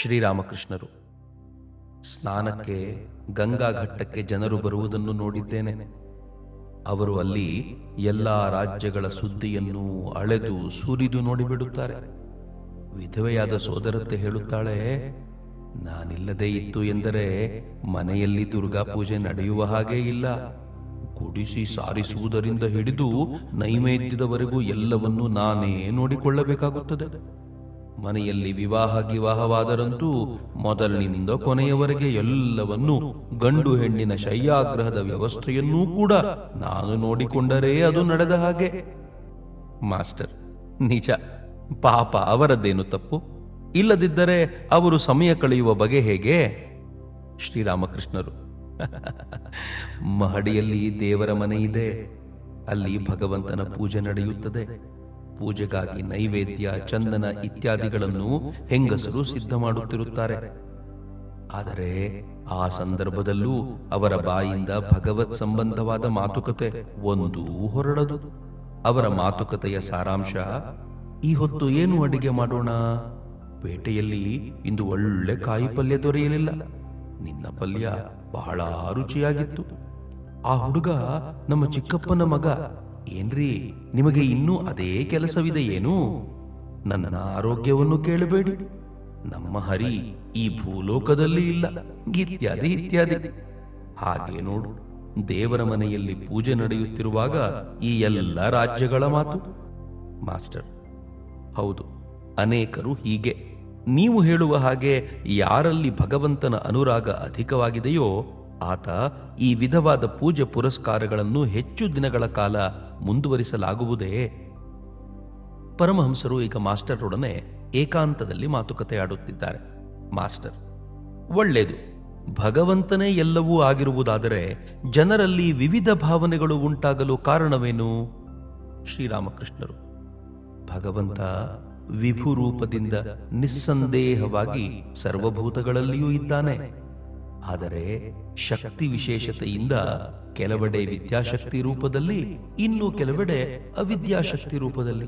ಶ್ರೀರಾಮಕೃಷ್ಣರು. ಸ್ನಾನಕ್ಕೆ, ಗಂಗಾ ಘಟ್ಟಕ್ಕೆ ಜನರು ಬರುವುದನ್ನು ನೋಡಿದ್ದೇನೆ. ಅವರು ಅಲ್ಲಿ ಎಲ್ಲ ರಾಜ್ಯಗಳ ಸುದ್ದಿಯನ್ನು ಅಳೆದು ಸುರಿದು ನೋಡಿಬಿಡುತ್ತಾರೆ. ವಿಧವೆಯಾದ ಸೋದರತ್ತೆ ಹೇಳುತ್ತಾಳೆ, ನಾನಿಲ್ಲದೇ ಇತ್ತು ಎಂದರೆ ಮನೆಯಲ್ಲಿ ದುರ್ಗಾ ಪೂಜೆ ನಡೆಯುವ ಹಾಗೇ ಇಲ್ಲ. ಗುಡಿಸಿ ಸಾರಿಸುವುದರಿಂದ ಹಿಡಿದು ನೈವೇದ್ಯದವರೆಗೂ ಎಲ್ಲವನ್ನೂ ನಾನೇ ನೋಡಿಕೊಳ್ಳಬೇಕಾಗುತ್ತದೆ. ಮನೆಯಲ್ಲಿ ವಿವಾಹ ವಿವಾಹವಾದರಂತೂ ಮೊದಲಿನಿಂದ ಕೊನೆಯವರೆಗೆ ಎಲ್ಲವನ್ನೂ ಗಂಡು ಹೆಣ್ಣಿನ ಶಯ್ಯಾಗ್ರಹದ ವ್ಯವಸ್ಥೆಯನ್ನೂ ಕೂಡ ನಾನು ನೋಡಿಕೊಂಡರೆ ಅದು ನಡೆದ ಹಾಗೆ. ಮಾಸ್ಟರ್, ನಿಜ, ಪಾಪ ಅವರದ್ದೇನು ತಪ್ಪು? ಇಲ್ಲದಿದ್ದರೆ ಅವರು ಸಮಯ ಕಳೆಯುವ ಬಗೆ ಹೇಗೆ? ಶ್ರೀರಾಮಕೃಷ್ಣರು, ಮಹಡಿಯಲ್ಲಿ ದೇವರ ಮನೆ ಇದೆ, ಅಲ್ಲಿ ಭಗವಂತನ ಪೂಜೆ ನಡೆಯುತ್ತದೆ. ಪೂಜೆಗಾಗಿ ನೈವೇದ್ಯ, ಚಂದನ ಇತ್ಯಾದಿಗಳನ್ನು ಹೆಂಗಸರು ಸಿದ್ಧ ಮಾಡುತ್ತಿರುತ್ತಾರೆ ಆದರೆ ಆ ಸಂದರ್ಭದಲ್ಲೂ ಅವರ ಬಾಯಿಂದ ಭಗವತ್ ಸಂಬಂಧವಾದ ಮಾತುಕತೆ ಒಂದೂ ಹೊರಡದು. ಅವರ ಮಾತುಕತೆಯ ಸಾರಾಂಶ, ಈ ಹೊತ್ತು ಏನು ಅಡಿಗೆ ಮಾಡೋಣ? ಪೇಟೆಯಲ್ಲಿ ಇಂದು ಒಳ್ಳೆ ಕಾಯಿ ಪಲ್ಯ ದೊರೆಯಲಿಲ್ಲ. ನಿನ್ನ ಪಲ್ಯ ಬಹಳ ರುಚಿಯಾಗಿತ್ತು. ಆ ಹುಡುಗ ನಮ್ಮ ಚಿಕ್ಕಪ್ಪನ ಮಗ. ಏನ್ರಿ, ನಿಮಗೆ ಇನ್ನೂ ಅದೇ ಕೆಲಸವಿದೆ ಏನು ನನ್ನ ಆರೋಗ್ಯವನ್ನು ಕೇಳಬೇಡಿ. ನಮ್ಮ ಹರಿ ಈ ಭೂಲೋಕದಲ್ಲಿ ಇಲ್ಲ, ಇತ್ಯಾದಿ ಇತ್ಯಾದಿ. ಹಾಗೆ ನೋಡು, ದೇವರ ಮನೆಯಲ್ಲಿ ಪೂಜೆ ನಡೆಯುತ್ತಿರುವಾಗ ಈ ಎಲ್ಲ ರಾಜ್ಯಗಳ ಮಾತು. ಮಾಸ್ಟರ್, ಹೌದು, ಅನೇಕರು ಹೀಗೆ. ನೀವು ಹೇಳುವ ಹಾಗೆ ಯಾರಲ್ಲಿ ಭಗವಂತನ ಅನುರಾಗ ಅಧಿಕವಾಗಿದೆಯೋ, ಆತ ಈ ವಿಧವಾದ ಪೂಜೆ ಪುರಸ್ಕಾರಗಳನ್ನು ಹೆಚ್ಚು ದಿನಗಳ ಕಾಲ ಮುಂದುವರಿಸಲಾಗುವುದೇ? ಪರಮಹಂಸರು ಈಗ ಮಾಸ್ಟರ್ರೊಡನೆ ಏಕಾಂತದಲ್ಲಿ ಮಾತುಕತೆ ಆಡುತ್ತಿದ್ದಾರೆ ಮಾಸ್ಟರ್ ಒಳ್ಳೆಯದು ಭಗವಂತನೇ ಎಲ್ಲವೂ ಆಗಿರುವುದಾದರೆ ಜನರಲ್ಲಿ ವಿವಿಧ ಭಾವನೆಗಳು ಉಂಟಾಗಲು ಕಾರಣವೇನು? ಶ್ರೀರಾಮಕೃಷ್ಣರು, ಭಗವಂತ ವಿಭುರೂಪದಿಂದ ನಿಸ್ಸಂದೇಹವಾಗಿ ಸರ್ವಭೂತಗಳಲ್ಲಿಯೂ ಇದ್ದಾನೆ. ಆದರೆ ಶಕ್ತಿ ವಿಶೇಷತೆಯಿಂದ ಕೆಲವೆಡೆ ವಿದ್ಯಾಶಕ್ತಿ ರೂಪದಲ್ಲಿ, ಇನ್ನು ಕೆಲವೆಡೆ ಅವಿದ್ಯಾಶಕ್ತಿ ರೂಪದಲ್ಲಿ.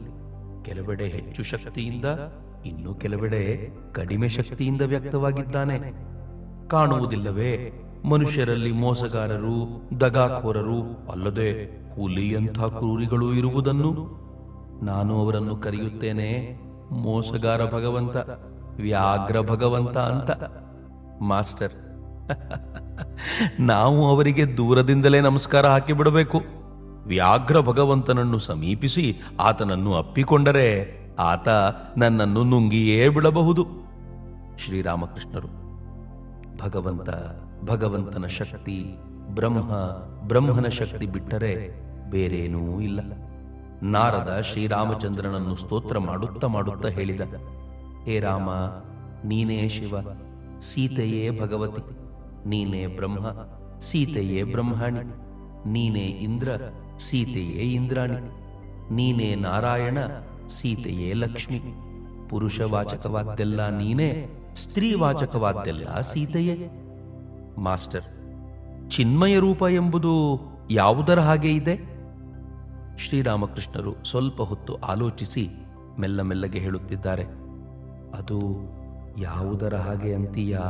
ಕೆಲವೆಡೆ ಹೆಚ್ಚು ಶಕ್ತಿಯಿಂದ, ಇನ್ನು ಕೆಲವೆಡೆ ಕಡಿಮೆ ಶಕ್ತಿಯಿಂದ ವ್ಯಕ್ತವಾಗಿದ್ದಾನೆ. ಕಾಣುವುದಿಲ್ಲವೇ, ಮನುಷ್ಯರಲ್ಲಿ ಮೋಸಗಾರರು, ದಗಾಖೋರರು, ಅಲ್ಲದೆ ಹುಲಿಯಂಥ ಕ್ರೂರಿಗಳು ಇರುವುದನ್ನು? ನಾನು ಅವರನ್ನು ಕರೆಯುತ್ತೇನೆ, ಮೋಸಗಾರ ಭಗವಂತ, ವ್ಯಾಘ್ರ ಭಗವಂತ ಅಂತ. ಮಾಸ್ಟರ್ ನಾವು ಅವರಿಗೆ ದೂರದಿಂದಲೇ ನಮಸ್ಕಾರ ಹಾಕಿಬಿಡಬೇಕು. ವ್ಯಾಘ್ರ ಭಗವಂತನನ್ನು ಸಮೀಪಿಸಿ ಆತನನ್ನು ಅಪ್ಪಿಕೊಂಡರೆ ಆತ ನನ್ನನ್ನು ನುಂಗಿಯೇ ಬಿಡಬಹುದು. ಶ್ರೀರಾಮಕೃಷ್ಣರು, ಭಗವಂತ, ಭಗವಂತನ ಶಕ್ತಿ, ಬ್ರಹ್ಮ, ಬ್ರಹ್ಮನ ಶಕ್ತಿ ಬಿಟ್ಟರೆ ಬೇರೇನೂ ಇಲ್ಲ. ನಾರದ ಶ್ರೀರಾಮಚಂದ್ರನನ್ನು ಸ್ತೋತ್ರ ಮಾಡುತ್ತಾ ಮಾಡುತ್ತಾ ಹೇಳಿದ, ಹೇ ರಾಮ, ನೀನೇ ಶಿವ, ಸೀತೆಯೇ ಭಗವತಿ. ನೀನೇ ಬ್ರಹ್ಮ, ಸೀತೆಯೇ ಬ್ರಹ್ಮಾಣಿ. ನೀನೇ ಇಂದ್ರ, ಸೀತೆಯೇ ಇಂದ್ರಾಣಿ. ನೀನೇ ನಾರಾಯಣ, ಸೀತೆಯೇ ಲಕ್ಷ್ಮಿ. ಪುರುಷವಾಚಕವಾದ್ದೆಲ್ಲ ನೀನೇ, ಸ್ತ್ರೀವಾಚಕವಾದ್ದೆಲ್ಲ ಸೀತೆಯೇ. ಮಾಸ್ಟರ್, ಚಿನ್ಮಯ ರೂಪ ಎಂಬುದು ಯಾವುದರ ಹಾಗೆ ಇದೆ? ಶ್ರೀರಾಮಕೃಷ್ಣರು ಸ್ವಲ್ಪ ಹೊತ್ತು ಆಲೋಚಿಸಿ ಮೆಲ್ಲ ಮೆಲ್ಲಗೆ ಹೇಳುತ್ತಿದ್ದಾರೆ. ಅದು ಯಾವುದರ ಹಾಗೆ ಅಂತೀಯಾ?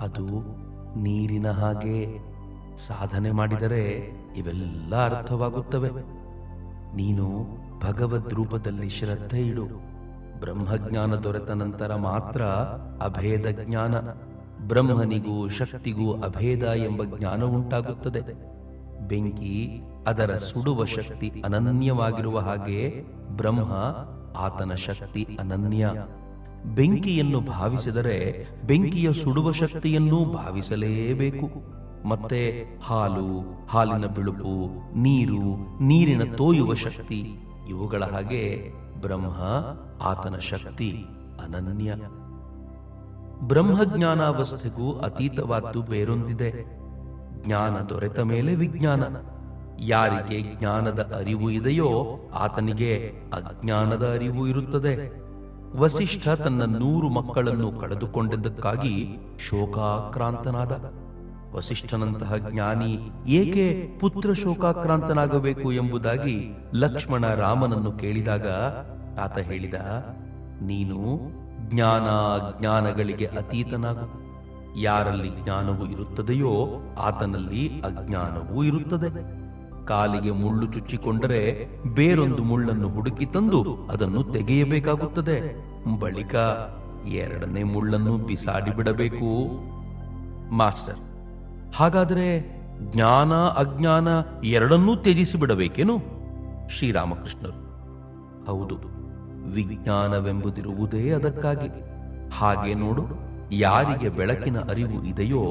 ಅದು ನೀರಿನ ಹಾಗೆ ಸಾಧನೆ ಮಾಡಿದರೆ ಇವೆಲ್ಲ ಅರ್ಥವಾಗುತ್ತವೆ. ನೀನು ಭಗವದ್ ರೂಪದಲ್ಲಿ ಶ್ರದ್ಧೆ ಇಡು. ಬ್ರಹ್ಮಜ್ಞಾನ ದೊರೆತ ನಂತರ ಮಾತ್ರ ಅಭೇದ ಜ್ಞಾನ, ಬ್ರಹ್ಮನಿಗೂ ಶಕ್ತಿಗೂ ಅಭೇದ ಎಂಬ ಜ್ಞಾನ ಉಂಟಾಗುತ್ತದೆ. ಬೆಂಕಿ ಅದರ ಸುಡುವ ಶಕ್ತಿ ಅನನ್ಯವಾಗಿರುವ ಹಾಗೆ ಬ್ರಹ್ಮ ಆತನ ಶಕ್ತಿ ಅನನ್ಯ. ಬೆಂಕಿಯನ್ನು ಭಾವಿಸಿದರೆ ಬೆಂಕಿಯ ಸುಡುವ ಶಕ್ತಿಯನ್ನು ಭಾವಿಸಲೇಬೇಕು. ಮತ್ತೆ ಹಾಲು, ಹಾಲಿನ ಬಿಳುಪು, ನೀರು, ನೀರಿನ ತೋಯುವ ಶಕ್ತಿ, ಇವುಗಳ ಹಾಗೆ ಬ್ರಹ್ಮ, ಆತನ ಶಕ್ತಿ, ಅನನ್ಯ. ಬ್ರಹ್ಮಜ್ಞಾನಾವಸ್ಥೆಗೂ ಅತೀತವಾದ್ದು ಬೇರೊಂದಿದೆ. ಜ್ಞಾನ ದೊರೆತ ಮೇಲೆ ವಿಜ್ಞಾನ. ಯಾರಿಗೆ ಜ್ಞಾನದ ಅರಿವು ಇದೆಯೋ ಆತನಿಗೆ ಅಜ್ಞಾನದ ಅರಿವು ಇರುತ್ತದೆ. ವಸಿಷ್ಠ ತನ್ನ ನೂರು ಮಕ್ಕಳನ್ನು ಕಳೆದುಕೊಂಡಿದ್ದಕ್ಕಾಗಿ ಶೋಕಾಕ್ರಾಂತನಾದ. ವಸಿಷ್ಠನಂತಹ ಜ್ಞಾನಿ ಏಕೆ ಪುತ್ರ ಶೋಕಾಕ್ರಾಂತನಾಗಬೇಕು ಎಂಬುದಾಗಿ ಲಕ್ಷ್ಮಣ ರಾಮನನ್ನು ಕೇಳಿದಾಗ ಆತ ಹೇಳಿದ, ನೀನು ಜ್ಞಾನ ಜ್ಞಾನಗಳಿಗೆ ಅತೀತನಾಗು. ಯಾರಲ್ಲಿ ಜ್ಞಾನವು ಇರುತ್ತದೆಯೋ ಆತನಲ್ಲಿ ಅಜ್ಞಾನವೂ ಇರುತ್ತದೆ. ಕಾಲಿಗೆ ಮುಳ್ಳು ಚುಚ್ಚಿಕೊಂಡರೆ ಬೇರೊಂದು ಮುಳ್ಳನ್ನು ಹುಡುಕಿ ತಂದು ಅದನ್ನು ತೆಗೆಯಬೇಕಾಗುತ್ತದೆ. ಬಳಿಕ ಎರಡನೇ ಮುಳ್ಳನ್ನು ಬಿಸಾಡಿ ಬಿಡಬೇಕು. ಮಾಸ್ಟರ್, ಹಾಗಾದರೆ ಜ್ಞಾನ ಅಜ್ಞಾನ ಎರಡನ್ನೂ ತ್ಯಜಿಸಿ ಬಿಡಬೇಕೇನು? ಶ್ರೀರಾಮಕೃಷ್ಣರು. ಹೌದು, ವಿಜ್ಞಾನವೆಂಬುದಿರುವುದೇ ಅದಕ್ಕಾಗಿ. ಹಾಗೆ ನೋಡು, ಯಾರಿಗೆ ಬೆಳಕಿನ ಅರಿವು ಇದೆಯೋ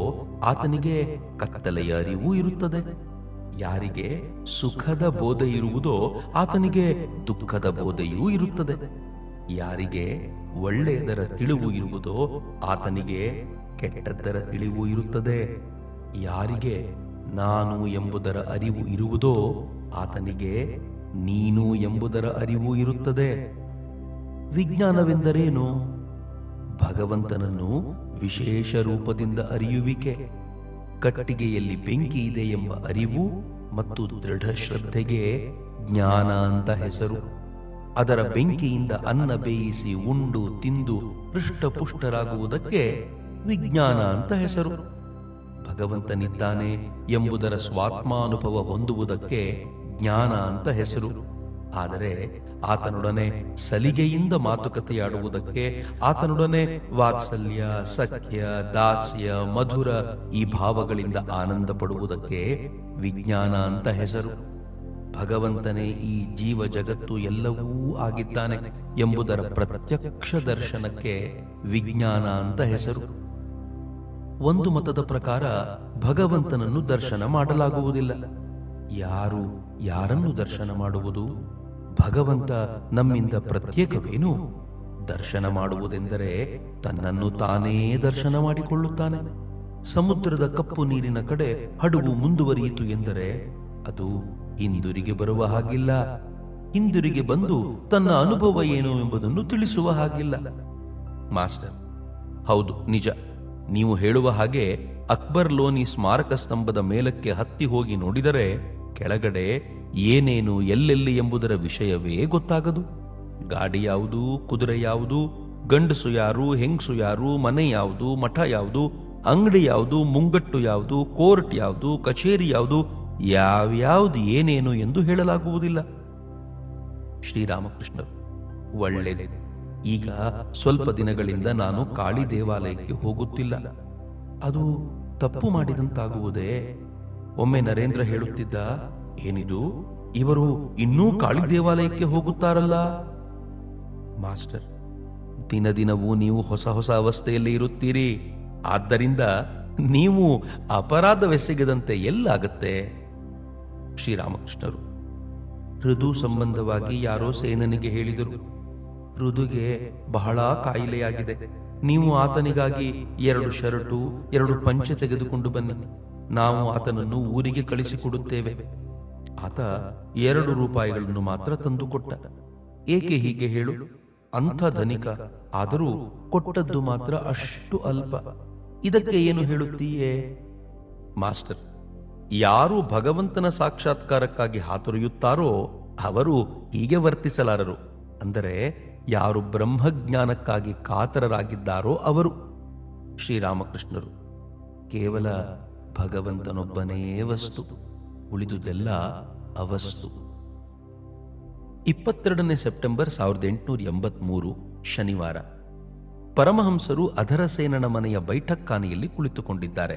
ಆತನಿಗೆ ಕತ್ತಲೆಯ ಅರಿವು ಇರುತ್ತದೆ. ಯಾರಿಗೆ ಸುಖದ ಬೋಧ ಇರುವುದೋ ಆತನಿಗೆ ದುಃಖದ ಬೋಧೆಯೂ ಇರುತ್ತದೆ. ಯಾರಿಗೆ ಒಳ್ಳೆಯದರ ತಿಳಿವು ಇರುವುದೋ ಆತನಿಗೆ ಕೆಟ್ಟದ್ದರ ತಿಳಿವು ಇರುತ್ತದೆ. ಯಾರಿಗೆ ನಾನು ಎಂಬುದರ ಅರಿವು ಇರುವುದೋ ಆತನಿಗೆ ನೀನು ಎಂಬುದರ ಅರಿವು ಇರುತ್ತದೆ. ವಿಜ್ಞಾನವೆಂದರೇನು? ಭಗವಂತನನ್ನು ವಿಶೇಷ ರೂಪದಿಂದ ಅರಿಯುವಿಕೆ. ಕಟ್ಟಿಗೆಯಲ್ಲಿ ಬೆಂಕಿ ಇದೆ ಎಂಬ ಅರಿವು ಮತ್ತು ದೃಢ ಶ್ರದ್ಧೆಗೆ ಜ್ಞಾನ ಅಂತ ಹೆಸರು. ಅದರ ಬೆಂಕಿಯಿಂದ ಅನ್ನ ಬೇಯಿಸಿ ಉಂಡು ತಿಂದು ಹೃಷ್ಟಪುಷ್ಟರಾಗುವುದಕ್ಕೆ ವಿಜ್ಞಾನ ಅಂತ ಹೆಸರು. ಭಗವಂತನಿದ್ದಾನೆ ಎಂಬುದರ ಸ್ವಾತ್ಮಾನುಭವ ಹೊಂದುವುದಕ್ಕೆ ಜ್ಞಾನ ಅಂತ ಹೆಸರು. ಆದರೆ ಆತನೊಡನೆ ಸಲಿಗೆಯಿಂದ ಮಾತುಕತೆಯಾಡುವುದಕ್ಕೆ ಆತನೊಡನೆ ವಾತ್ಸಲ್ಯ, ಸಖ್ಯ, ದಾಸ್ಯ, ಮಧುರ ಈ ಭಾವಗಳಿಂದ ಆನಂದ ಪಡುವುದಕ್ಕೆ ವಿಜ್ಞಾನ ಅಂತ ಹೆಸರು. ಭಗವಂತನೇ ಈ ಜೀವ ಜಗತ್ತು ಎಲ್ಲವೂ ಆಗಿದ್ದಾನೆ ಎಂಬುದರ ಪ್ರತ್ಯಕ್ಷ ದರ್ಶನಕ್ಕೆ ವಿಜ್ಞಾನ ಅಂತ ಹೆಸರು. ಒಂದು ಮತದ ಪ್ರಕಾರ ಭಗವಂತನನ್ನು ದರ್ಶನ ಮಾಡಲಾಗುವುದಿಲ್ಲ. ಯಾರು ಯಾರನ್ನು ದರ್ಶನ ಮಾಡುವುದು? ಭಗವಂತ ನಮ್ಮಿಂದ ಪ್ರತ್ಯೇಕವೇನು? ದರ್ಶನ ಮಾಡುವುದೆಂದರೆ ತನ್ನನ್ನು ತಾನೇ ದರ್ಶನ ಮಾಡಿಕೊಳ್ಳುತ್ತಾನೆ. ಸಮುದ್ರದ ಕಪ್ಪು ನೀರಿನ ಕಡೆ ಹಡಗು ಮುಂದುವರಿಯಿತು ಎಂದರೆ ಅದು ಹಿಂದಿರುಗಿ ಬರುವ ಹಾಗಿಲ್ಲ. ಹಿಂದಿರುಗಿ ಬಂದು ತನ್ನ ಅನುಭವ ಏನು ಎಂಬುದನ್ನು ತಿಳಿಸುವ ಹಾಗಿಲ್ಲ. ಮಾಸ್ಟರ್, ಹೌದು, ನಿಜ. ನೀವು ಹೇಳುವ ಹಾಗೆ ಅಕ್ಬರ್ ಲೋನಿ ಸ್ಮಾರಕ ಸ್ತಂಭದ ಮೇಲಕ್ಕೆ ಹತ್ತಿ ಹೋಗಿ ನೋಡಿದರೆ ಕೆಳಗಡೆ ಏನೇನು ಎಲ್ಲೆಲ್ಲಿ ಎಂಬುದರ ವಿಷಯವೇ ಗೊತ್ತಾಗದು. ಗಾಡಿ ಯಾವುದು, ಕುದುರೆ ಯಾವುದು, ಗಂಡಸು ಯಾರು, ಹೆಂಗಸು ಯಾರು, ಮನೆ ಯಾವುದು, ಮಠ ಯಾವುದು, ಅಂಗಡಿ ಯಾವುದು, ಮುಂಗಟ್ಟು ಯಾವುದು, ಕೋರ್ಟ್ ಯಾವುದು, ಕಚೇರಿ ಯಾವುದು, ಯಾವ್ಯಾವ್ದು ಏನೇನು ಎಂದು ಹೇಳಲಾಗುವುದಿಲ್ಲ. ಶ್ರೀರಾಮಕೃಷ್ಣರು ಒಳ್ಳೆ ಈಗ ಸ್ವಲ್ಪ ದಿನಗಳಿಂದ ನಾನು ಕಾಳಿ ದೇವಾಲಯಕ್ಕೆ ಹೋಗುತ್ತಿಲ್ಲ. ಅದು ತಪ್ಪು ಮಾಡಿದಂತಾಗುವುದೇ? ಒಮ್ಮೆ ನರೇಂದ್ರ ಹೇಳುತ್ತಿದ್ದ ಏನಿದು? ಇವರು ಇನ್ನೂ ಕಾಳಿ ದೇವಾಲಯಕ್ಕೆ ಹೋಗುತ್ತಾರಲ್ಲ? ಮಾಸ್ಟರ್, ದಿನ ದಿನವೂ ನೀವು ಹೊಸ ಹೊಸ ಅವಸ್ಥೆಯಲ್ಲಿ ಇರುತ್ತೀರಿ. ಆದ್ದರಿಂದ ನೀವು ಅಪರಾಧವೆಸಗದಂತೆ ಎಲ್ಲಾಗತ್ತೆ? ಶ್ರೀರಾಮಕೃಷ್ಣರು. ಋದು ಸಂಬಂಧವಾಗಿ ಯಾರೋ ಸೇನನಿಗೆ ಹೇಳಿದರು, ಋದುಗೆ ಬಹಳ ಕಾಯಿಲೆಯಾಗಿದೆ. ನೀವು ಆತನಿಗಾಗಿ ಎರಡು ಶರ್ಟು, ಎರಡು ಪಂಚೆ ತೆಗೆದುಕೊಂಡು ಬನ್ನಿ. ನಾವು ಆತನನ್ನು ಊರಿಗೆ ಕಳಿಸಿಕೊಡುತ್ತೇವೆ. ಆತ ಎರಡು ರೂಪಾಯಿಗಳನ್ನು ಮಾತ್ರ ತಂದುಕೊಟ್ಟ ಏಕೆ ಹೀಗೆ ಹೇಳು? ಅಂಥ ಧನಿಕ ಆದರೂ ಕೊಟ್ಟದ್ದು ಮಾತ್ರ ಅಷ್ಟು ಅಲ್ಪ. ಇದಕ್ಕೆ ಏನು ಹೇಳುತ್ತೀಯೇ? ಮಾಸ್ಟರ್, ಯಾರು ಭಗವಂತನ ಸಾಕ್ಷಾತ್ಕಾರಕ್ಕಾಗಿ ಹಾತೊರೆಯುತ್ತಾರೋ ಅವರು ಹೀಗೆ ವರ್ತಿಸಲಾರರು. ಅಂದರೆ ಯಾರು ಬ್ರಹ್ಮಜ್ಞಾನಕ್ಕಾಗಿ ಕಾತರರಾಗಿದ್ದಾರೋ ಅವರು. ಶ್ರೀರಾಮಕೃಷ್ಣರು, ಕೇವಲ ಭಗವಂತನೊಬ್ಬನೇ ವಸ್ತು. ಉಳಿದುದೆಲ್ಲ ಅವಸ್ತು. ಇಪ್ಪತ್ತೆರಡನೇ ಸೆಪ್ಟೆಂಬರ್ ಸಾವಿರದ ಎಂಟುನೂರ ಎಂಬತ್ಮೂರು, ಶನಿವಾರ. ಪರಮಹಂಸರು ಅಧರಸೇನನ ಮನೆಯ ಬೈಠಕ್ಖಾನೆಯಲ್ಲಿ ಕುಳಿತುಕೊಂಡಿದ್ದಾರೆ.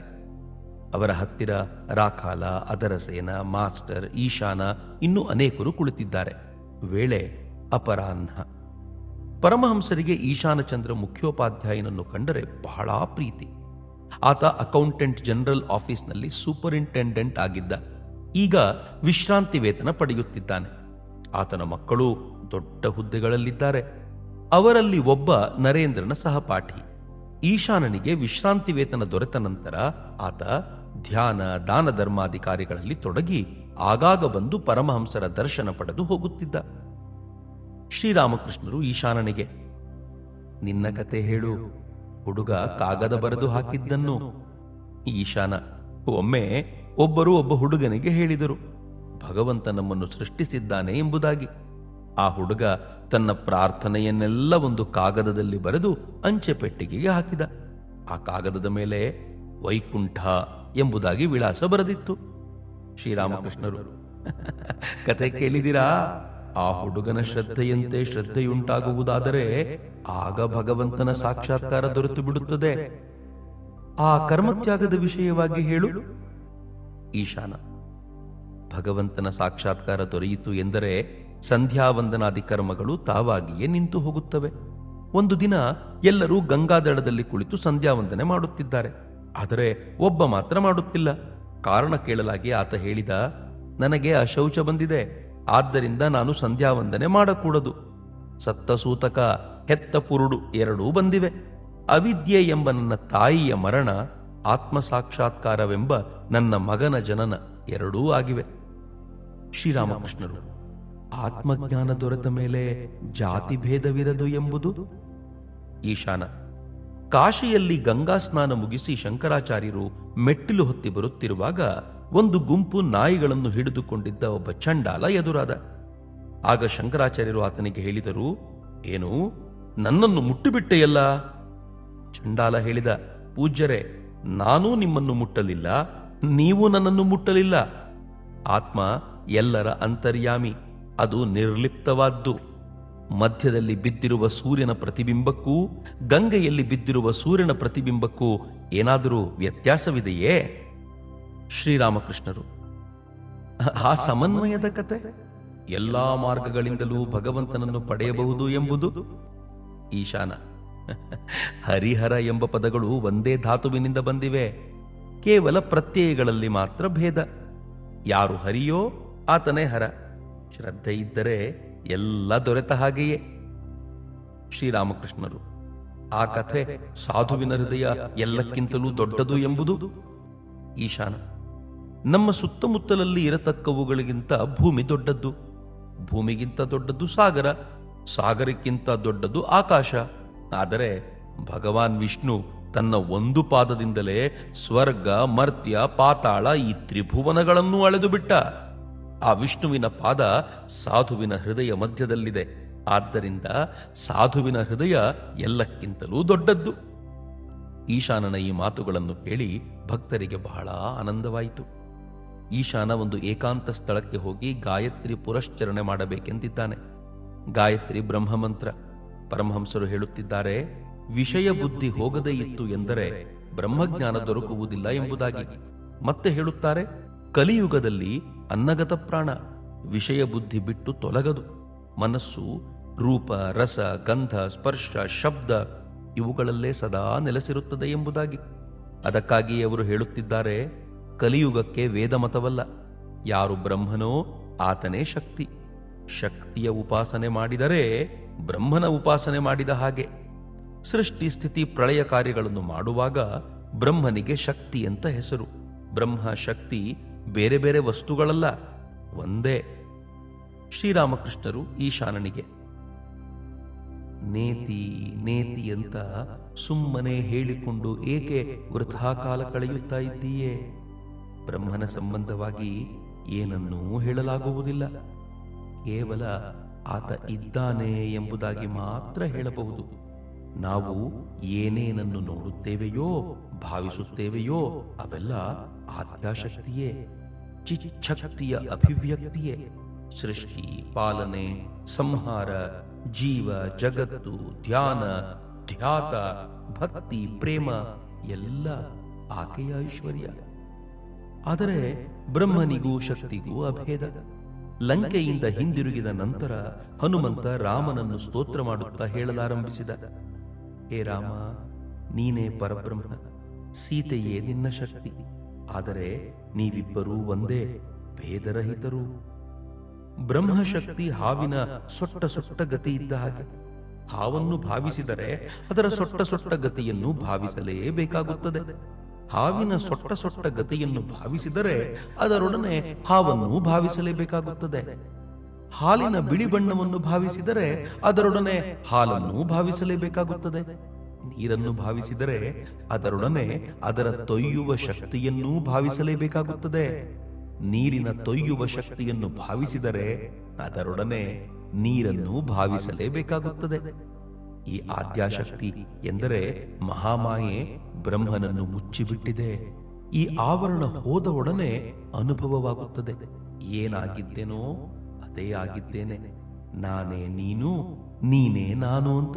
ಅವರ ಹತ್ತಿರ ರಾಖಾಲ ಅಧರಸೇನ ಮಾಸ್ಟರ್, ಈಶಾನ ಇನ್ನೂ ಅನೇಕರು ಕುಳಿತಿದ್ದಾರೆ. ವೇಳೆ ಅಪರಾಹ್ನ. ಪರಮಹಂಸರಿಗೆ ಈಶಾನಚಂದ್ರ ಮುಖ್ಯೋಪಾಧ್ಯಾಯನನ್ನು ಕಂಡರೆ ಬಹಳ ಪ್ರೀತಿ. ಆತ ಅಕೌಂಟೆಂಟ್ ಜನರಲ್ ಆಫೀಸ್ನಲ್ಲಿ ಸೂಪರಿಂಟೆಂಡೆಂಟ್ ಆಗಿದ್ದ. ಈಗ ವಿಶ್ರಾಂತಿ ವೇತನ ಪಡೆಯುತ್ತಿದ್ದಾನೆ. ಆತನ ಮಕ್ಕಳು ದೊಡ್ಡ ಹುದ್ದೆಗಳಲ್ಲಿದ್ದಾರೆ. ಅವರಲ್ಲಿ ಒಬ್ಬ ನರೇಂದ್ರನ ಸಹಪಾಠಿ. ಈಶಾನನಿಗೆ ವಿಶ್ರಾಂತಿ ವೇತನ ದೊರೆತ ನಂತರ ಆತ ಧ್ಯಾನ, ದಾನ ಧರ್ಮಾಧಿಕಾರಿಗಳಲ್ಲಿ ತೊಡಗಿ ಆಗಾಗ ಬಂದು ಪರಮಹಂಸರ ದರ್ಶನ ಪಡೆದು ಹೋಗುತ್ತಿದ್ದ. ಶ್ರೀರಾಮಕೃಷ್ಣರು ಈಶಾನನಿಗೆ, ನಿನ್ನ ಕತೆ ಹೇಳು. ಹುಡುಗ ಕಾಗದ ಬರೆದು ಹಾಕಿದ್ದನ್ನು. ಈಶಾನ, ಒಮ್ಮೆ ಒಬ್ಬರು ಒಬ್ಬ ಹುಡುಗನಿಗೆ ಹೇಳಿದರು, ಭಗವಂತ ನಮ್ಮನ್ನು ಸೃಷ್ಟಿಸಿದ್ದಾನೆ ಎಂಬುದಾಗಿ. ಆ ಹುಡುಗ ತನ್ನ ಪ್ರಾರ್ಥನೆಯನ್ನೆಲ್ಲ ಒಂದು ಕಾಗದದಲ್ಲಿ ಬರೆದು ಅಂಚೆ ಪೆಟ್ಟಿಗೆಗೆ ಹಾಕಿದ. ಆ ಕಾಗದದ ಮೇಲೆ ವೈಕುಂಠ ಎಂಬುದಾಗಿ ವಿಳಾಸ ಬರೆದಿತ್ತು. ಶ್ರೀರಾಮಕೃಷ್ಣರು ಕತೆ ಕೇಳಿದಿರಾ? ಆ ಹುಡುಗನ ಶ್ರದ್ಧೆಯಂತೆ ಶ್ರದ್ಧೆಯುಂಟಾಗುವುದಾದರೆ ಆಗ ಭಗವಂತನ ಸಾಕ್ಷಾತ್ಕಾರ ದೊರೆತು ಬಿಡುತ್ತದೆ ಆ ಕರ್ಮತ್ಯಾಗದ ವಿಷಯವಾಗಿ ಹೇಳು. ಈಶಾನ. ಭಗವಂತನ ಸಾಕ್ಷಾತ್ಕಾರ ದೊರೆಯಿತು ಎಂದರೆ ಸಂಧ್ಯಾವಂದನಾದಿ ಕರ್ಮಗಳು ತಾವಾಗಿಯೇ ನಿಂತು ಹೋಗುತ್ತವೆ. ಒಂದು ದಿನ ಎಲ್ಲರೂ ಗಂಗಾದಳದಲ್ಲಿ ಕುಳಿತು ಸಂಧ್ಯಾವಂದನೆ ಮಾಡುತ್ತಿದ್ದಾರೆ. ಆದರೆ ಒಬ್ಬ ಮಾತ್ರ ಮಾಡುತ್ತಿಲ್ಲ. ಕಾರಣ ಕೇಳಲಾಗಿ ಆತ ಹೇಳಿದ, ನನಗೆ ಅಶೌಚ ಬಂದಿದೆ. ಆದ್ದರಿಂದ ನಾನು ಸಂಧ್ಯಾವಂದನೆ ಮಾಡಕೂಡದು. ಸತ್ತ ಸೂತಕ ಹೆತ್ತ ಪುರುಡು ಎರಡೂ ಬಂದಿವೆ. ಅವಿದ್ಯೆ ಎಂಬ ನನ್ನ ತಾಯಿಯ ಮರಣ ಆತ್ಮ ಸಾಕ್ಷಾತ್ಕಾರವೆಂಬ ನನ್ನ ಮಗನ ಜನನ ಎರಡೂ ಆಗಿವೆ. ಶ್ರೀರಾಮಕೃಷ್ಣರು, ಆತ್ಮಜ್ಞಾನ ದೊರೆತ ಮೇಲೆ ಜಾತಿ ಭೇದವಿರದು ಎಂಬುದು? ಈಶಾನ, ಕಾಶಿಯಲ್ಲಿ ಗಂಗಾ ಸ್ನಾನ ಮುಗಿಸಿ ಶಂಕರಾಚಾರ್ಯರು ಮೆಟ್ಟಿಲು ಹೊತ್ತಿ ಬರುತ್ತಿರುವಾಗ ಒಂದು ಗುಂಪು ನಾಯಿಗಳನ್ನು ಹಿಡಿದುಕೊಂಡಿದ್ದ ಒಬ್ಬ ಚಂಡಾಲ ಎದುರಾದ. ಆಗ ಶಂಕರಾಚಾರ್ಯರು ಆತನಿಗೆ ಹೇಳಿದರು, ಏನು, ನನ್ನನ್ನು ಮುಟ್ಟಿಬಿಟ್ಟೆಯಲ್ಲ? ಚಂಡಾಲ ಹೇಳಿದ, ಪೂಜ್ಯರೇ ನಾನೂ ನಿಮ್ಮನ್ನು ಮುಟ್ಟಲಿಲ್ಲ, ನೀವು ನನ್ನನ್ನು ಮುಟ್ಟಲಿಲ್ಲ. ಆತ್ಮ ಎಲ್ಲರ ಅಂತರ್ಯಾಮಿ, ಅದು ನಿರ್ಲಿಪ್ತವಾದ್ದು. ಮಧ್ಯದಲ್ಲಿ ಬಿದ್ದಿರುವ ಸೂರ್ಯನ ಪ್ರತಿಬಿಂಬಕ್ಕೂ, ಗಂಗೆಯಲ್ಲಿ ಬಿದ್ದಿರುವ ಸೂರ್ಯನ ಪ್ರತಿಬಿಂಬಕ್ಕೂ ಏನಾದರೂ ವ್ಯತ್ಯಾಸವಿದೆಯೇ? ಶ್ರೀರಾಮಕೃಷ್ಣರು. ಆ ಸಮನ್ವಯದ ಕತೆ? ಎಲ್ಲಾ ಮಾರ್ಗಗಳಿಂದಲೂ ಭಗವಂತನನ್ನು ಪಡೆಯಬಹುದು ಎಂಬುದು? ಈಶಾನ. ಹರಿಹರ ಎಂಬ ಪದಗಳು ಒಂದೇ ಧಾತುವಿನಿಂದ ಬಂದಿವೆ. ಕೇವಲ ಪ್ರತ್ಯಯಗಳಲ್ಲಿ ಮಾತ್ರ ಭೇದ. ಯಾರು ಹರಿಯೋ ಆತನೇ ಹರ. ಶ್ರದ್ಧೆ ಇದ್ದರೆ ಎಲ್ಲ ದೊರೆತ ಹಾಗೆಯೇ. ಶ್ರೀರಾಮಕೃಷ್ಣರು, ಆ ಕಥೆ ಸಾಧುವಿನ ಹೃದಯ ಎಲ್ಲಕ್ಕಿಂತಲೂ ದೊಡ್ಡದು ಎಂಬುದು? ಈಶಾನ, ನಮ್ಮ ಸುತ್ತಮುತ್ತಲಲ್ಲಿ ಇರತಕ್ಕವುಗಳಿಗಿಂತ ಭೂಮಿ ದೊಡ್ಡದ್ದು. ಭೂಮಿಗಿಂತ ದೊಡ್ಡದ್ದು ಸಾಗರ, ಸಾಗರಕ್ಕಿಂತ ದೊಡ್ಡದು ಆಕಾಶ. ಆದರೆ ಭಗವಾನ್ ವಿಷ್ಣು ತನ್ನ ಒಂದು ಪಾದದಿಂದಲೇ ಸ್ವರ್ಗ, ಮರ್ತ್ಯ, ಪಾತಾಳ ಈ ತ್ರಿಭುವನಗಳನ್ನು ಅಳೆದು ಬಿಟ್ಟ. ಆ ವಿಷ್ಣುವಿನ ಪಾದ ಸಾಧುವಿನ ಹೃದಯ ಮಧ್ಯದಲ್ಲಿದೆ. ಆದ್ದರಿಂದ ಸಾಧುವಿನ ಹೃದಯ ಎಲ್ಲಕ್ಕಿಂತಲೂ ದೊಡ್ಡದ್ದು. ಈಶಾನನ ಈ ಮಾತುಗಳನ್ನು ಕೇಳಿ ಭಕ್ತರಿಗೆ ಬಹಳ ಆನಂದವಾಯಿತು. ಈಶಾನ ಒಂದು ಏಕಾಂತ ಸ್ಥಳಕ್ಕೆ ಹೋಗಿ ಗಾಯತ್ರಿ ಪುರಶ್ಚರಣೆ ಮಾಡಬೇಕೆಂದಿದ್ದಾನೆ. ಗಾಯತ್ರಿ ಬ್ರಹ್ಮಮಂತ್ರ. ಪರಮಹಂಸರು ಹೇಳುತ್ತಿದ್ದಾರೆ, ವಿಷಯ ಬುದ್ಧಿ ಹೋಗದೇ ಇತ್ತು ಎಂದರೆ ಬ್ರಹ್ಮಜ್ಞಾನ ದೊರಕುವುದಿಲ್ಲ ಎಂಬುದಾಗಿ. ಮತ್ತೆ ಹೇಳುತ್ತಾರೆ, ಕಲಿಯುಗದಲ್ಲಿ ಅನ್ನಗತ ಪ್ರಾಣ, ವಿಷಯ ಬುದ್ಧಿ ಬಿಟ್ಟು ತೊಲಗದು. ಮನಸ್ಸು, ರೂಪ, ರಸ, ಗಂಧ, ಸ್ಪರ್ಶ, ಶಬ್ದ ಇವುಗಳಲ್ಲೇ ಸದಾ ನೆಲೆಸಿರುತ್ತದೆ ಎಂಬುದಾಗಿ. ಅದಕ್ಕಾಗಿ ಅವರು ಹೇಳುತ್ತಿದ್ದಾರೆ, ಕಲಿಯುಗಕ್ಕೆ ವೇದ ಮತವಲ್ಲ ಯಾರು ಬ್ರಹ್ಮನೋ ಆತನೇ ಶಕ್ತಿ. ಶಕ್ತಿಯ ಉಪಾಸನೆ ಮಾಡಿದರೆ ಬ್ರಹ್ಮನ ಉಪಾಸನೆ ಮಾಡಿದ ಹಾಗೆ ಸೃಷ್ಟಿ ಸ್ಥಿತಿ ಪ್ರಳಯ ಕಾರ್ಯಗಳನ್ನು ಮಾಡುವಾಗ ಬ್ರಹ್ಮನಿಗೆ ಶಕ್ತಿ ಅಂತ ಹೆಸರು. ಬ್ರಹ್ಮ ಶಕ್ತಿ ಬೇರೆ ಬೇರೆ ವಸ್ತುಗಳಲ್ಲ, ಒಂದೇ. ಶ್ರೀರಾಮಕೃಷ್ಣರು ಈಶಾನನಿಗೆ, ನೇತಿ ನೇತಿ ಅಂತ ಸುಮ್ಮನೆ ಹೇಳಿಕೊಂಡು ಏಕೆ ವೃಥಾ ಕಾಲ ಕಳೆಯುತ್ತಾ ಇದ್ದೀಯೇ? ಬ್ರಹ್ಮನ ಸಂಬಂಧವಾಗಿ ಏನನ್ನೂ ಹೇಳಲಾಗುವುದಿಲ್ಲ. ಕೇವಲ ಆತ ಇದ್ದಾನೆ ಎಂಬುದಾಗಿ ಮಾತ್ರ ಹೇಳಬಹುದು. ನಾವು ಏನೇನನ್ನು ನೋಡುತ್ತೇವೆಯೋ, ಭಾವಿಸುತ್ತೇವೆಯೋ, ಅವೆಲ್ಲ ಆದ್ಯಾಶಕ್ತಿಯೇ ಚಿಚ್ಛಕ್ತಿಯ ಅಭಿವ್ಯಕ್ತಿಯೇ. ಸೃಷ್ಟಿ, ಪಾಲನೆ, ಸಂಹಾರ, ಜೀವ, ಜಗತ್ತು, ಧ್ಯಾನ, ಧ್ಯಾತ, ಭಕ್ತಿ, ಪ್ರೇಮ, ಎಲ್ಲ ಆಕೆಯ ಐಶ್ವರ್ಯ. ಆದರೆ ಬ್ರಹ್ಮನಿಗೂ ಶಕ್ತಿಗೂ ಅಭೇದ. ಲಂಕೆಯಿಂದ ಹಿಂದಿರುಗಿದ ನಂತರ ಹನುಮಂತ ರಾಮನನ್ನು ಸ್ತೋತ್ರ ಮಾಡುತ್ತಾ ಹೇಳಲಾರಂಭಿಸಿದ. ಹೇ ರಾಮ, ನೀನೇ ಪರಬ್ರಹ್ಮ, ಸೀತೆಯೇ ನಿನ್ನ ಶಕ್ತಿ. ಆದರೆ ನೀವಿಬ್ಬರೂ ಒಂದೇ ಭೇದರಹಿತರು. ಬ್ರಹ್ಮಶಕ್ತಿ ಹಾವಿನ ಸೊಟ್ಟ ಸೊಟ್ಟ ಗತಿ ಇದ್ದ ಹಾಗೆ. ಹಾವನ್ನು ಭಾವಿಸಿದರೆ ಅದರ ಸೊಟ್ಟ ಸೊಟ್ಟ ಗತಿಯನ್ನು ಭಾವಿಸಲೇಬೇಕಾಗುತ್ತದೆ ಹಾವಿನ ಸೊಟ್ಟ ಸೊಟ್ಟ ಗತಿಯನ್ನು ಭಾವಿಸಿದರೆ ಅದರೊಡನೆ ಹಾವನ್ನು ಭಾವಿಸಲೇಬೇಕಾಗುತ್ತದೆ. ಹಾಲಿನ ಬಿಳಿ ಬಣ್ಣವನ್ನು ಭಾವಿಸಿದರೆ ಅದರೊಡನೆ ಹಾಲನ್ನು ಭಾವಿಸಲೇಬೇಕಾಗುತ್ತದೆ. ನೀರನ್ನು ಭಾವಿಸಿದರೆ ಅದರೊಡನೆ ಅದರ ತೊಯ್ಯುವ ಶಕ್ತಿಯನ್ನೂ ಭಾವಿಸಲೇಬೇಕಾಗುತ್ತದೆ. ನೀರಿನ ತೊಯ್ಯುವ ಶಕ್ತಿಯನ್ನು ಭಾವಿಸಿದರೆ ಅದರೊಡನೆ ನೀರನ್ನು ಭಾವಿಸಲೇಬೇಕಾಗುತ್ತದೆ. ಈ ಆದ್ಯಾಶಕ್ತಿ ಎಂದರೆ ಮಹಾಮಾಯೆ ಬ್ರಹ್ಮನನ್ನು ಮುಚ್ಚಿಬಿಟ್ಟಿದೆ. ಈ ಆವರಣ ಹೋದ ಒಡನೆ ಅನುಭವವಾಗುತ್ತದೆ. ಏನಾಗಿದ್ದೇನೋ ಅದೇ ಆಗಿದ್ದೇನೆ. ನಾನೇ ನೀನು, ನೀನೇ ನಾನು ಅಂತ.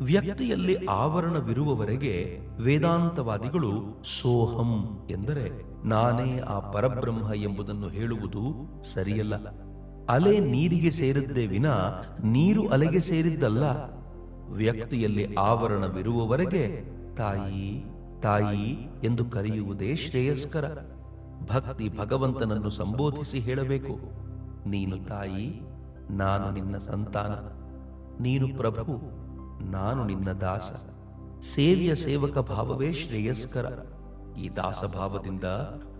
ವ್ಯಕ್ತಿಯಲ್ಲಿ ಆವರಣವಿರುವವರೆಗೆ ವೇದಾಂತವಾದಿಗಳು ಸೋಹಂ ಎಂದರೆ ನಾನೇ ಆ ಪರಬ್ರಹ್ಮ ಎಂಬುದನ್ನು ಹೇಳುವುದು ಸರಿಯಲ್ಲ. ಅಲೆ ನೀರಿಗೆ ಸೇರಿದ್ದೇ ವಿನ ನೀರು ಅಲೆಗೆ ಸೇರಿದ್ದಲ್ಲ. ವ್ಯಕ್ತಿಯಲ್ಲಿ ಆವರಣವಿರುವವರೆಗೆ ತಾಯಿ ತಾಯಿ ಎಂದು ಕರೆಯುವುದೇ ಶ್ರೇಯಸ್ಕರ. ಭಕ್ತಿ ಭಗವಂತನನ್ನು ಸಂಬೋಧಿಸಿ ಹೇಳಬೇಕು. ನೀನು ತಾಯಿ, ನಾನು ನಿನ್ನ ಸಂತಾನ. ನೀನು ಪ್ರಭು, ನಾನು ನಿನ್ನ ದಾಸ. ಸೇವ್ಯ ಸೇವಕ ಭಾವವೇ ಶ್ರೇಯಸ್ಕರ. ಈ ದಾಸಭಾವದಿಂದ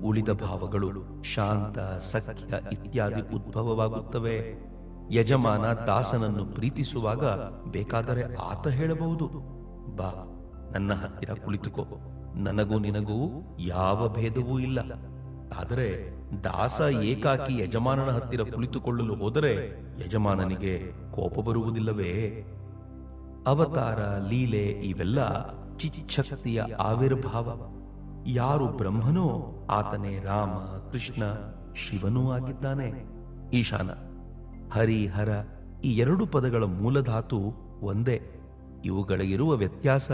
ಉಳಿದ ಭಾವಗಳು ಶಾಂತ, ಸಖ್ಯ ಇತ್ಯಾದಿ ಉದ್ಭವವಾಗುತ್ತವೆ. ಯಜಮಾನ ದಾಸನನ್ನು ಪ್ರೀತಿಸುವಾಗ ಬೇಕಾದರೆ ಆತ ಹೇಳಬಹುದು. ಬಾ, ನನ್ನ ಹತ್ತಿರ ಕುಳಿತುಕೋ. ನನಗೂ ನಿನಗೂ ಯಾವ ಭೇದವೂ ಇಲ್ಲ. ಆದರೆ ದಾಸ ಏಕಾಕಿ ಯಜಮಾನನ ಹತ್ತಿರ ಕುಳಿತುಕೊಳ್ಳಲು ಹೋದರೆ ಯಜಮಾನನಿಗೆ ಕೋಪ ಬರುವುದಿಲ್ಲವೇ? ಅವತಾರ, ಲೀಲೆ ಇವೆಲ್ಲ ಚಿಚ್ಛಕ್ತಿಯ ಆವಿರ್ಭಾವ. ಯಾರು ಬ್ರಹ್ಮನೋ ಆತನೇ ರಾಮ, ಕೃಷ್ಣ, ಶಿವನೂ ಆಗಿದ್ದಾನೆ. ಈಶಾನ. ಹರಿ ಹರ ಈ ಎರಡು ಪದಗಳ ಮೂಲಧಾತು ಒಂದೇ. ಇವುಗಳಿಗಿರುವ ವ್ಯತ್ಯಾಸ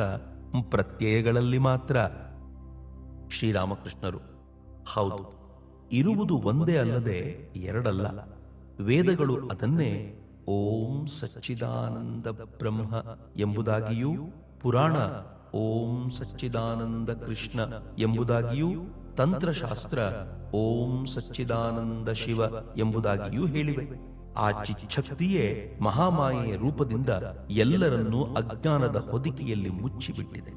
ಪ್ರತ್ಯಯಗಳಲ್ಲಿ ಮಾತ್ರ. ಶ್ರೀರಾಮಕೃಷ್ಣರು, ಹೌದು, ಇರುವುದು ಒಂದೇ ಅಲ್ಲದೆ ಎರಡಲ್ಲ. ವೇದಗಳು ಅದನ್ನೇ ಓಂ ಸಚ್ಚಿದಾನಂದ ಬ್ರಹ್ಮ ಎಂಬುದಾಗಿಯೂ, ಪುರಾಣ ಓಂ ಸಚ್ಚಿದಾನಂದ ಕೃಷ್ಣ ಎಂಬುದಾಗಿಯೂ, ತಂತ್ರಶಾಸ್ತ್ರ ಓಂ ಸಚ್ಚಿದಾನಂದ ಶಿವ ಎಂಬುದಾಗಿಯೂ ಹೇಳಿವೆ. ಆ ಚಿಚ್ಛಕ್ತಿಯೇ ಮಹಾಮಾಯೆಯ ರೂಪದಿಂದ ಎಲ್ಲರನ್ನೂ ಅಜ್ಞಾನದ ಹೊದಿಕೆಯಲ್ಲಿ ಮುಚ್ಚಿಬಿಟ್ಟಿದೆ.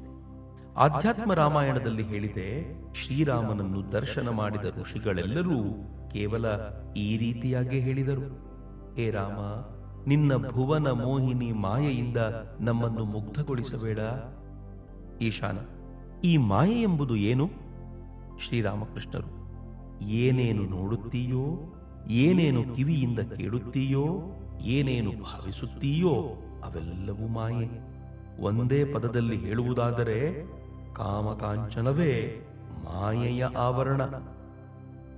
ಆಧ್ಯಾತ್ಮ ರಾಮಾಯಣದಲ್ಲಿ ಹೇಳಿದೆ, ಶ್ರೀರಾಮನನ್ನು ದರ್ಶನ ಮಾಡಿದ ಋಷಿಗಳೆಲ್ಲರೂ ಕೇವಲ ಈ ರೀತಿಯಾಗಿ ಹೇಳಿದರು. ಹೇ ರಾಮ, ನಿನ್ನ ಭುವನ ಮೋಹಿನಿ ಮಾಯೆಯಿಂದ ನಮ್ಮನ್ನು ಮುಗ್ಧಗೊಳಿಸಬೇಡ. ಈಶಾನ, ಈ ಮಾಯೆ ಎಂಬುದು ಏನು? ಶ್ರೀರಾಮಕೃಷ್ಣರು, ಏನೇನು ನೋಡುತ್ತೀಯೋ ಏನೇನು ಕಿವಿಯಿಂದ ಕೇಳುತ್ತೀಯೋ, ಏನೇನು ಭಾವಿಸುತ್ತೀಯೋ ಅವೆಲ್ಲವೂ ಮಾಯೆ. ಒಂದೇ ಪದದಲ್ಲಿ ಹೇಳುವುದಾದರೆ ಕಾಮಕಾಂಚನವೇ ಮಾಯೆಯ ಆವರಣ.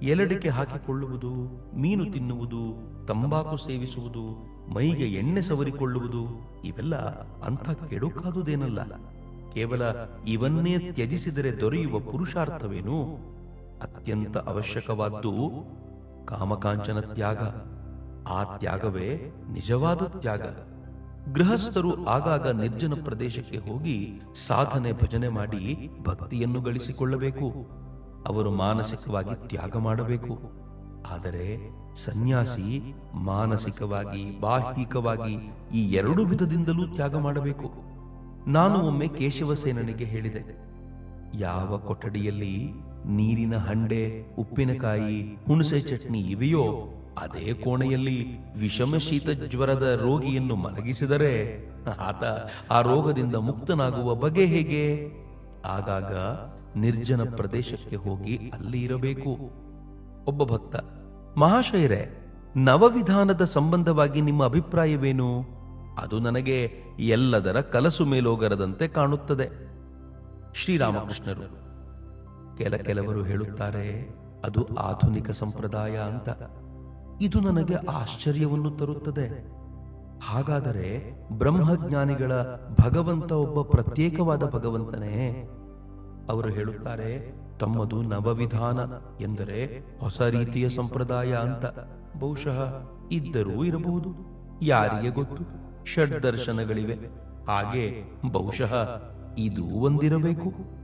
ಎಲಡಿಕೆ ಹಾಕಿಕೊಳ್ಳುವುದು, ಮೀನು ತಿನ್ನುವುದು, ತಂಬಾಕು ಸೇವಿಸುವುದು, ಮೈಗೆ ಎಣ್ಣೆ ಸವರಿಕೊಳ್ಳುವುದು, ಇವೆಲ್ಲ ಅಂಥ ಕೆಡುಕಾದುದೇನಲ್ಲ. ಕೇವಲ ಇವನ್ನೇ ತ್ಯಜಿಸಿದರೆ ದೊರೆಯುವ ಪುರುಷಾರ್ಥವೇನು? ಅತ್ಯಂತ ಅವಶ್ಯಕವಾದ್ದು ಕಾಮಕಾಂಚನ ತ್ಯಾಗ. ಆ ತ್ಯಾಗವೇ ನಿಜವಾದ ತ್ಯಾಗ. ಗೃಹಸ್ಥರು ಆಗಾಗ ನಿರ್ಜನ ಪ್ರದೇಶಕ್ಕೆ ಹೋಗಿ ಸಾಧನೆ ಭಜನೆ ಮಾಡಿ ಭಕ್ತಿಯನ್ನು ಗಳಿಸಿಕೊಳ್ಳಬೇಕು. ಅವರು ಮಾನಸಿಕವಾಗಿ ತ್ಯಾಗ ಮಾಡಬೇಕು. ಆದರೆ ಸನ್ಯಾಸಿ ಮಾನಸಿಕವಾಗಿ ಬಾಹ್ಯಿಕವಾಗಿ ಈ ಎರಡು ವಿಧದಿಂದಲೂ ತ್ಯಾಗ ಮಾಡಬೇಕು. ನಾನು ಒಮ್ಮೆ ಕೇಶವಸೇನನಿಗೆ ಹೇಳಿದೆ, ಯಾವ ಕೊಠಡಿಯಲ್ಲಿ ನೀರಿನ ಹಂಡೆ, ಉಪ್ಪಿನಕಾಯಿ, ಹುಣಸೆ ಚಟ್ನಿ ಇವೆಯೋ, ಅದೇ ಕೋಣೆಯಲ್ಲಿ ವಿಷಮ ಶೀತ ಜ್ವರದ ರೋಗಿಯನ್ನು ಮಲಗಿಸಿದರೆ ಆತ ಆ ರೋಗದಿಂದ ಮುಕ್ತನಾಗುವ ಬಗೆ ಹೇಗೆ? ಆಗಾಗ ನಿರ್ಜನ ಪ್ರದೇಶಕ್ಕೆ ಹೋಗಿ ಅಲ್ಲಿ ಇರಬೇಕು. ಒಬ್ಬ ಭಕ್ತ, ಮಹಾಶಯರೇ, ನವವಿಧಾನದ ಸಂಬಂಧವಾಗಿ ನಿಮ್ಮ ಅಭಿಪ್ರಾಯವೇನು? ಅದು ನನಗೆ ಎಲ್ಲದರ ಕಲಸು ಮೇಲೋಗರದಂತೆ ಕಾಣುತ್ತದೆ. ಶ್ರೀರಾಮಕೃಷ್ಣರು ಕೆಲ ಕೆಲವರು ಹೇಳುತ್ತಾರೆ, ಅದು ಆಧುನಿಕ ಸಂಪ್ರದಾಯ ಅಂತ. ಇದು ನನಗೆ ಆಶ್ಚರ್ಯವನ್ನು ತರುತ್ತದೆ. ಹಾಗಾದರೆ ಬ್ರಹ್ಮಜ್ಞಾನಿಗಳ ಭಗವಂತ ಒಬ್ಬ ಪ್ರತ್ಯೇಕವಾದ ಭಗವಂತನೇ? ಅವರು ಹೇಳುತ್ತಾರೆ, ತಮ್ಮದು ನವವಿಧಾನ ಎಂದರೆ ಹೊಸ ರೀತಿಯ ಸಂಪ್ರದಾಯ ಅಂತ. ಬಹುಶಃ ಇದ್ದರೂ ಇರಬಹುದು, ಯಾರಿಗೆ ಗೊತ್ತು? ಷಡ್ ದರ್ಶನಗಳಿವೆ ಹಾಗೆ ಬಹುಶಃ ಇದು ಒಂದಿರಬೇಕು.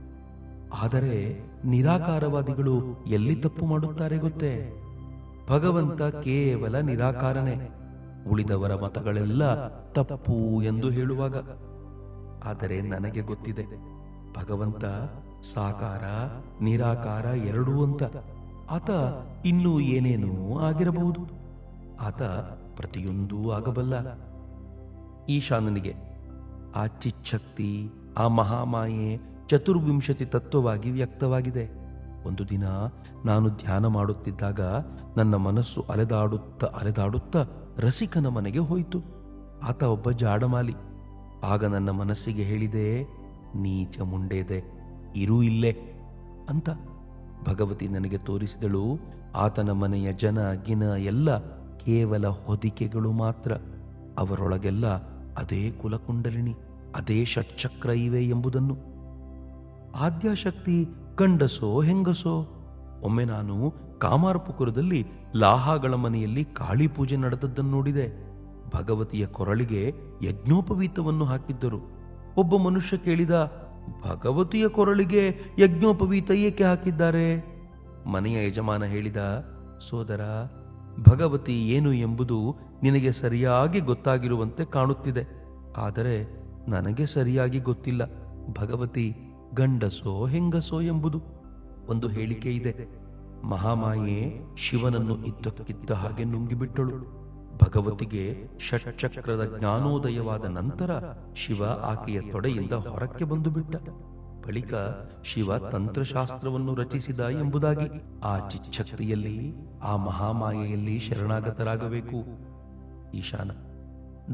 ಆದರೆ ನಿರಾಕಾರವಾದಿಗಳು ಎಲ್ಲಿ ತಪ್ಪು ಮಾಡುತ್ತಾರೆ ಗೊತ್ತೇ? ಭಗವಂತ ಕೇವಲ ನಿರಾಕಾರನೇ. ಉಳಿದವರ ಮತಗಳೆಲ್ಲ ತಪ್ಪು ಎಂದು ಹೇಳುವಾಗ. ಆದರೆ ನನಗೆ ಗೊತ್ತಿದೆ, ಭಗವಂತ ಸಾಕಾರ, ನಿರಾಕಾರ ಎರಡೂ ಅಂತ. ಆತ ಇನ್ನೂ ಏನೇನೂ ಆಗಿರಬಹುದು. ಆತ ಪ್ರತಿಯೊಂದೂ ಆಗಬಲ್ಲ. ಈಶಾನನಿಗೆ, ಆ ಚಿಚ್ಛಕ್ತಿ, ಆ ಮಹಾಮಾಯೆ ಚತುರ್ವಿಂಶತಿ ತತ್ವವಾಗಿ ವ್ಯಕ್ತವಾಗಿದೆ. ಒಂದು ದಿನ ನಾನು ಧ್ಯಾನ ಮಾಡುತ್ತಿದ್ದಾಗ ನನ್ನ ಮನಸ್ಸು ಅಲೆದಾಡುತ್ತಾ ಅಲೆದಾಡುತ್ತಾ ರಸಿಕನ ಮನೆಗೆ ಹೋಯಿತು. ಆತ ಒಬ್ಬ ಜಾಡಮಾಲಿ. ಆಗ ನನ್ನ ಮನಸ್ಸಿಗೆ ಹೇಳಿದೆ, ನೀಚ ಮುಂಡೇದೆ, ಇರು ಇಲ್ಲೇ ಅಂತ ಭಗವತಿ ನನಗೆ ತೋರಿಸಿದಳು. ಆತನ ಮನೆಯ ಜನ, ಗಿನ ಎಲ್ಲ ಕೇವಲ ಹೊದಿಕೆಗಳು ಮಾತ್ರ. ಅವರೊಳಗೆಲ್ಲ ಅದೇ ಕುಲಕುಂಡಲಿನಿ, ಅದೇ ಷಟ್ಚಕ್ರ ಇವೆ ಎಂಬುದನ್ನು. ಆದ್ಯಾಶಕ್ತಿ ಗಂಡಸೋ ಹೆಂಗಸೋ? ಒಮ್ಮೆ ನಾನು ಕಾಮಾರಪುಕುರದಲ್ಲಿ ಲಾಹಾಗಳ ಮನೆಯಲ್ಲಿ ಕಾಳಿ ಪೂಜೆ ನಡೆದದ್ದನ್ನು ನೋಡಿದೆ. ಭಗವತಿಯ ಕೊರಳಿಗೆ ಯಜ್ಞೋಪವೀತವನ್ನು ಹಾಕಿದ್ದರು. ಒಬ್ಬ ಮನುಷ್ಯ ಕೇಳಿದ, ಭಗವತಿಯ ಕೊರಳಿಗೆ ಯಜ್ಞೋಪವೀತ ಏಕೆ ಹಾಕಿದ್ದಾರೆ? ಮನೆಯ ಯಜಮಾನ ಹೇಳಿದ, ಸೋದರ, ಭಗವತಿ ಏನು ಎಂಬುದು ನಿನಗೆ ಸರಿಯಾಗಿ ಗೊತ್ತಾಗಿರುವಂತೆ ಕಾಣುತ್ತಿದೆ. ಆದರೆ ನನಗೆ ಸರಿಯಾಗಿ ಗೊತ್ತಿಲ್ಲ. ಭಗವತಿ ಗಂಡಸೋ ಹೆಂಗಸೋ ಎಂಬುದು ಒಂದು ಹೇಳಿಕೆ ಇದೆ. ಮಹಾಮಾಯೆ ಶಿವನನ್ನು ಇದ್ದಕ್ಕಿದ್ದ ಹಾಗೆ ನುಂಗಿಬಿಟ್ಟಳು. ಭಗವತಿಗೆ ಷಟ್ಚಕ್ರದ ಜ್ಞಾನೋದಯವಾದ ನಂತರ ಶಿವ ಆಕೆಯ ತೊಡೆಯಿಂದ ಹೊರಕ್ಕೆ ಬಂದು ಬಿಟ್ಟ ಬಳಿಕ ಶಿವ ತಂತ್ರಶಾಸ್ತ್ರವನ್ನು ರಚಿಸಿದ ಎಂಬುದಾಗಿ ಆ ಚಿಚ್ಛಕ್ತಿಯಲ್ಲಿ, ಆ ಮಹಾಮಾಯೆಯಲ್ಲಿ ಶರಣಾಗತರಾಗಬೇಕು. ಈಶಾನ,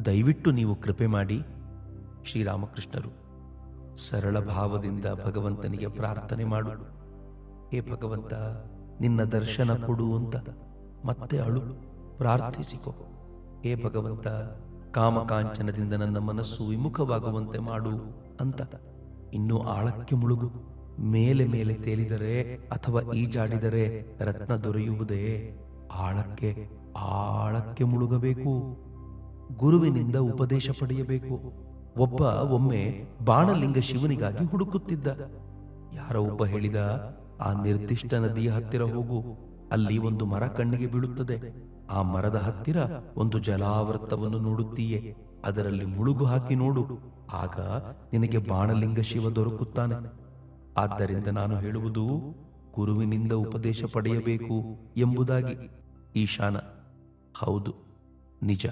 ದಯವಿಟ್ಟು ನೀವು ಕೃಪೆ ಮಾಡಿ ಶ್ರೀರಾಮಕೃಷ್ಣರು. ಸರಳ ಭಾವದಿಂದ ಭಗವಂತನಿಗೆ ಪ್ರಾರ್ಥನೆ ಮಾಡು. ಹೇ ಭಗವಂತ, ನಿನ್ನ ದರ್ಶನ ಕೊಡು ಅಂತ ಮತ್ತೆ ಅಳು. ಪ್ರಾರ್ಥಿಸಿಕೊ. ಹೇ ಭಗವಂತ, ಕಾಮಕಾಂಚನದಿಂದ ನನ್ನ ಮನಸ್ಸು ವಿಮುಖವಾಗುವಂತೆ ಮಾಡು ಅಂತ. ಇನ್ನು ಆಳಕ್ಕೆ ಮುಳುಗು. ಮೇಲೆ ಮೇಲೆ ತೇಲಿದರೆ ಅಥವಾ ಈಜಾಡಿದರೆ ರತ್ನ ದೊರೆಯುವುದೇ ಆಳಕ್ಕೆ ಆಳಕ್ಕೆ ಮುಳುಗಬೇಕು. ಗುರುವಿನಿಂದ ಉಪದೇಶ ಪಡೆಯಬೇಕು. ಒಬ್ಬ ಒಮ್ಮೆ ಬಾಣಲಿಂಗ ಶಿವನಿಗಾಗಿ ಹುಡುಕುತ್ತಿದ್ದ. ಯಾರೋ ಒಬ್ಬ ಹೇಳಿದ, ಆ ನಿರ್ದಿಷ್ಟ ನದಿಯ ಹತ್ತಿರ ಹೋಗು, ಅಲ್ಲಿ ಒಂದು ಮರ ಕಣ್ಣಿಗೆ ಬೀಳುತ್ತದೆ. ಆ ಮರದ ಹತ್ತಿರ ಒಂದು ಜಲಾವೃತ್ತವನ್ನು ನೋಡುತ್ತೀಯೇ. ಅದರಲ್ಲಿ ಮುಳುಗು ಹಾಕಿ ನೋಡು. ಆಗ ನಿನಗೆ ಬಾಣಲಿಂಗ ಶಿವ ದೊರಕುತ್ತಾನೆ. ಆದ್ದರಿಂದ ನಾನು ಹೇಳುವುದು, ಗುರುವಿನಿಂದ ಉಪದೇಶ ಪಡೆಯಬೇಕು ಎಂಬುದಾಗಿ. ಈಶಾನ. ಹೌದು. ನಿಜ.